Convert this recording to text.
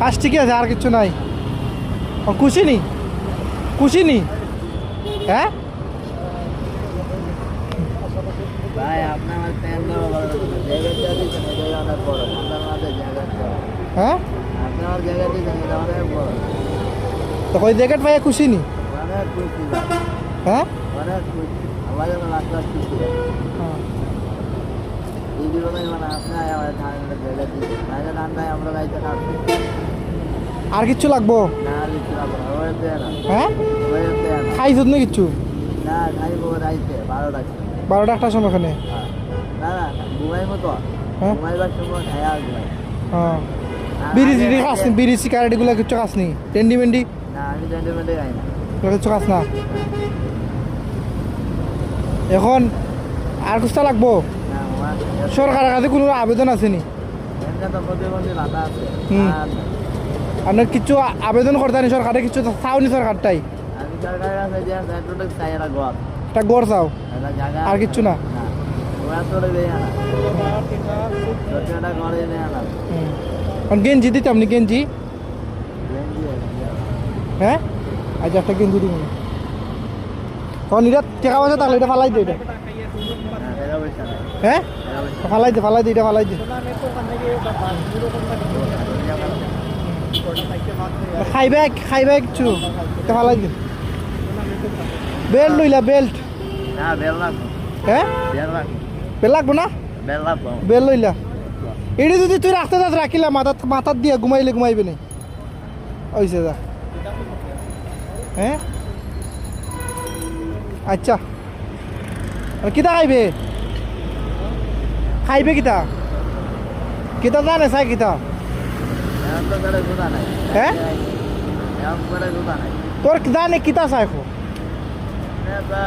পাঁচ টিকি আছে আর কিছু নাই। খুশি নি। খুশি নি হ্যাঁ? আপনার হ্যাঁ তো ওই জ্যাকেট পাইয়া খুশি। নি হ্যাঁ। অনেক আর কিছু লাগবো? হ্যাঁ? খাইছ না কিছু বারোটা একটার সময় ওখানে? হ্যাঁ? হ্যাঁ। বিড়ি টিড়ি খাস নি? বিড়ি সিগারেট এগুলো কিছু খাস নি? টেন্ডি মেন্ডি? খাস এখন আর লাগবো? না সরকারের কাছে কোনো আবেদন আছে নি? আপনার কিছু আবেদন করতে নি সরকারে কিছু চাওনি সরকারটাই? একটা গড় চাও? আর কিচ্ছু না? গেঞ্জি দিতে আপনি গেঞ্জি। হ্যাঁ? আজ একটা গেঞ্জি দিব। তখন এটা টাকা পয়সা থাকলে এটা ফালাই দে এটা। হ্যাঁ টাকা ফালাই দে ফালাই দে এটা ফালাই দে। খাইবে খাইবে এটা ফালাই দে বেল্ট লইলা বেল্ট না লাগবো। হ্যাঁ? বেল লাগবো। না? বেল লাগবো। বেল লইলা। এটি যদি তুই রাস্তা যাস রাখিলা মাথাত মাথাত দিয়া ঘুমাইলে ঘুমাইবে নি। ওইসে যা। হ্যাঁ? আচ্ছা। কিতা খাইবে? খাইবে কিতা? কিতা জানে চাই কিতা এখন তো করে জুতা নাই হ্যাঁ? এখন করে জুতা নাই তোর জানে কিতা চাই খো এটা